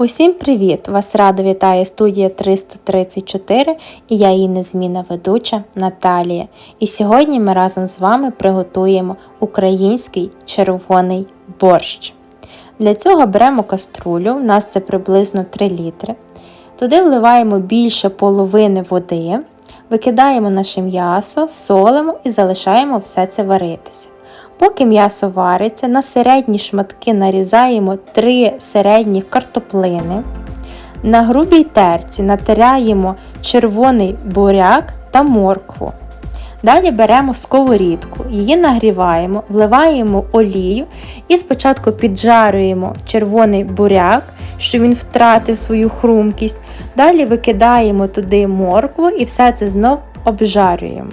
Усім привіт! Вас радо вітає студія 334 і я її незмінна ведуча Наталія. І сьогодні ми разом з вами приготуємо український червоний борщ. Для цього беремо каструлю, у нас це приблизно 3 літри. Туди вливаємо більше половини води, викидаємо наше м'ясо, солимо і залишаємо все це варитися. Поки м'ясо вариться, на середні шматки нарізаємо 3 середні картоплини. На грубій терці натиряємо червоний буряк та моркву. Далі беремо сковорідку, її нагріваємо, вливаємо олію і спочатку піджарюємо червоний буряк, щоб він втратив свою хрумкість. Далі викидаємо туди моркву і все це знов обжарюємо.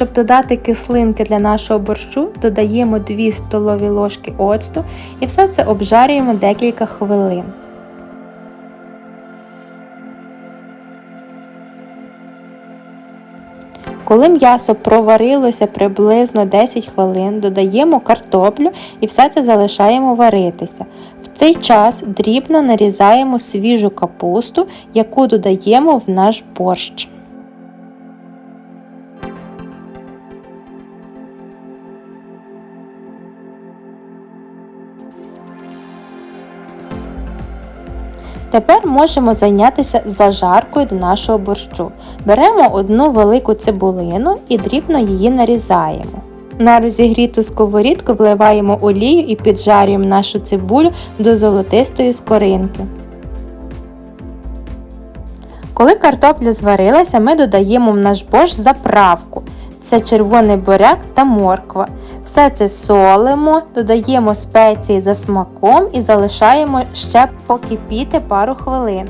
Щоб додати кислинки для нашого борщу, додаємо 2 столові ложки оцту і все це обжарюємо декілька хвилин. Коли м'ясо проварилося приблизно 10 хвилин, додаємо картоплю і все це залишаємо варитися. В цей час дрібно нарізаємо свіжу капусту, яку додаємо в наш борщ. Тепер можемо зайнятися зажаркою до нашого борщу. Беремо одну велику цибулину і дрібно її нарізаємо. На розігріту сковорідку вливаємо олію і піджарюємо нашу цибулю до золотистої скоринки. Коли картопля зварилася, ми додаємо в наш борщ заправку. Це червоний буряк та морква. Все це солимо, додаємо спеції за смаком і залишаємо ще покипіти пару хвилин.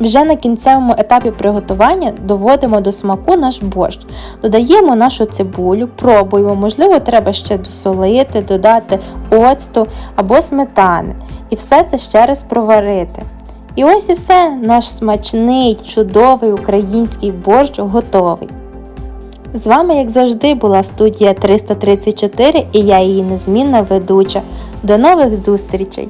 Вже на кінцевому етапі приготування доводимо до смаку наш борщ. Додаємо нашу цибулю, пробуємо, можливо, треба ще досолити, додати оцту або сметани. І все це ще раз проварити. І ось і все, наш смачний, чудовий український борщ готовий. З вами, як завжди, була студія 334 і я її незмінна ведуча. До нових зустрічей!